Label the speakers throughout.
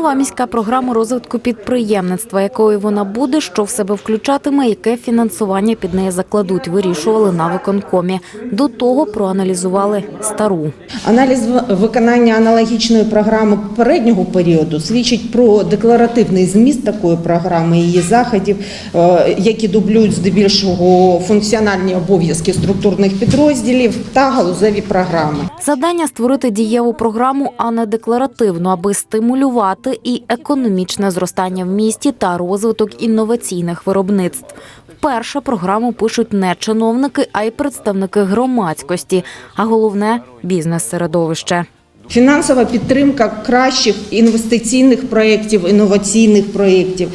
Speaker 1: Нова міська програма розвитку підприємництва, якою вона буде, що в себе включатиме, яке фінансування під неї закладуть, вирішували на виконкомі. До того проаналізували стару.
Speaker 2: Аналіз виконання аналогічної програми попереднього періоду свідчить про декларативний зміст такої програми її заходів, е, які дублюють здебільшого функціональні обов'язки структурних підрозділів та галузеві програми.
Speaker 1: Завдання створити дієву програму, а не декларативну, аби стимулювати і економічне зростання в місті та розвиток інноваційних виробництв. Вперше програму пишуть не чиновники, а й представники громадськості, а головне бізнес-середовище.
Speaker 2: Фінансова підтримка кращих інвестиційних проєктів, інноваційних проєктів,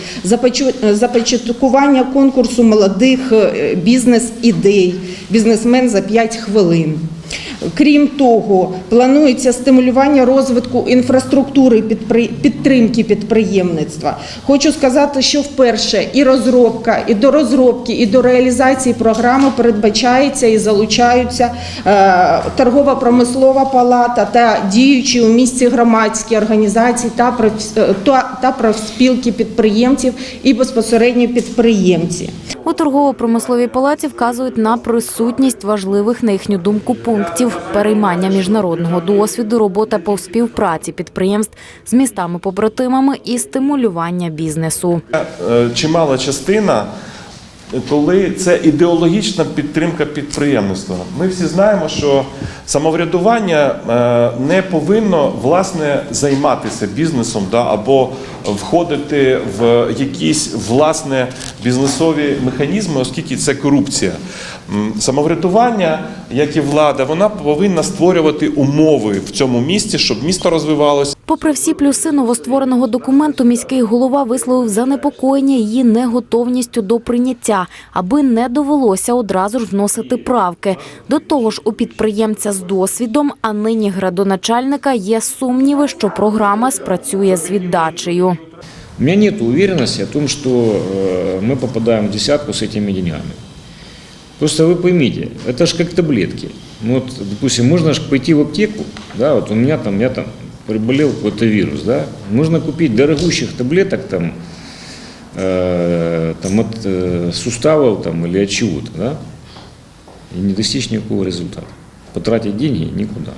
Speaker 2: започаткування конкурсу молодих е, бізнес-ідей, бізнесмен за 5 хвилин. Крім того, планується стимулювання розвитку інфраструктури підтримки підприємництва. Хочу сказати, що вперше і розробка, і до розробки, і до реалізації програми передбачається і залучаються е, торгово-промислова палата та діючі у місті громадські організації е, та профспілки підприємців і безпосередньо підприємці.
Speaker 1: У торгово-промисловій палаці вказують на присутність важливих на їхню думку пунктів переймання міжнародного досвіду, робота по співпраці підприємств з містами-побратимами і стимулювання бізнесу.
Speaker 3: Е, чимала частина, коли це ідеологічна підтримка підприємництва. Ми всі знаємо, що самоврядування е, не повинно власне займатися бізнесом да, або входити в якісь власне бізнесові механізми, оскільки це корупція. Самоврядування, як і влада, вона повинна створювати умови в цьому місті, щоб місто розвивалося.
Speaker 1: Попри всі плюси новоствореного документу, міський голова висловив занепокоєння її неготовністю до прийняття, аби не довелося одразу ж вносити правки. До того ж, у підприємця з досвідом, а нині градоначальника є сумніви, що програма спрацює з віддачею.
Speaker 4: У меня нет уверенности о том, что э, мы попадаем в десятку с этими деньгами. Просто вы поймите, это же как таблетки. Ну вот, допустим, можно же пойти в аптеку, да, вот у меня там, я там приболел какой-то вирус, да, можно купить дорогущих таблеток там, э, там от э, суставов там или от чего-то, да, и не достичь никакого результата. Потратить деньги никуда.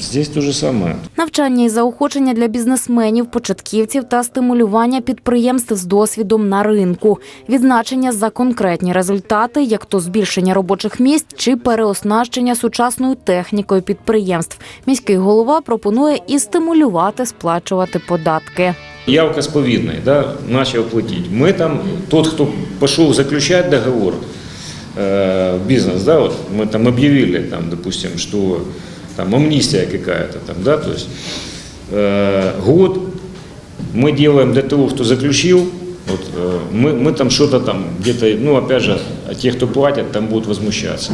Speaker 4: Здесь то же самое.
Speaker 1: Навчання і заохочення для бізнесменів, початківців та стимулювання підприємств з досвідом на ринку, відзначення за конкретні результати, як то збільшення робочих місць чи переоснащення сучасною технікою підприємств. Міський голова пропонує і стимулювати сплачувати податки.
Speaker 4: явка с повидной, да, начал платить. Мы там, тот, кто пошел заключать договор, э, бизнес, да, вот мы там объявили, там, допустим, что там амнистия какая-то, там, да, то есть э, год мы делаем для того, кто заключил, вот, э, мы, мы там что-то там где-то, ну, опять же, а те, кто платят, там будут возмущаться.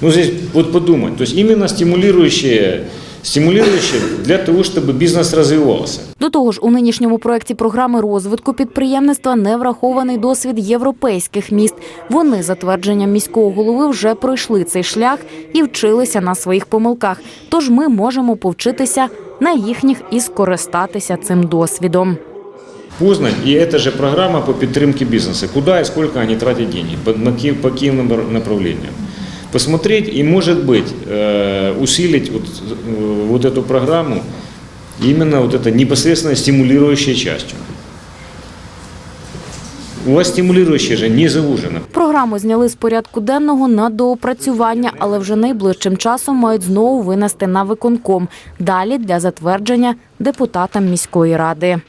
Speaker 4: Ну, здесь вот подумать, то есть именно стимулирующие, стимулирующие для того, чтобы бизнес развивался.
Speaker 1: До того ж, у нинішньому проєкті програми розвитку підприємництва не врахований досвід європейських міст. Вони, за твердженням міського голови, вже пройшли цей шлях і вчилися на своїх помилках. Тож ми можемо повчитися на їхніх і скористатися цим досвідом.
Speaker 4: Познань, и это же программа по підтримке бизнеса. Куда и сколько они тратят деньги, по, на ки- по каким напр- направлениям. Посмотреть и, может быть, э, усилить вот, э, вот эту программу именно вот это непосредственно стимулирующей частью. У вас стимулирующее же не заужено.
Speaker 1: Програму зняли з порядку денного на доопрацювання, але вже найближчим часом мають знову винести на виконком. Далі для затвердження депутатам міської ради.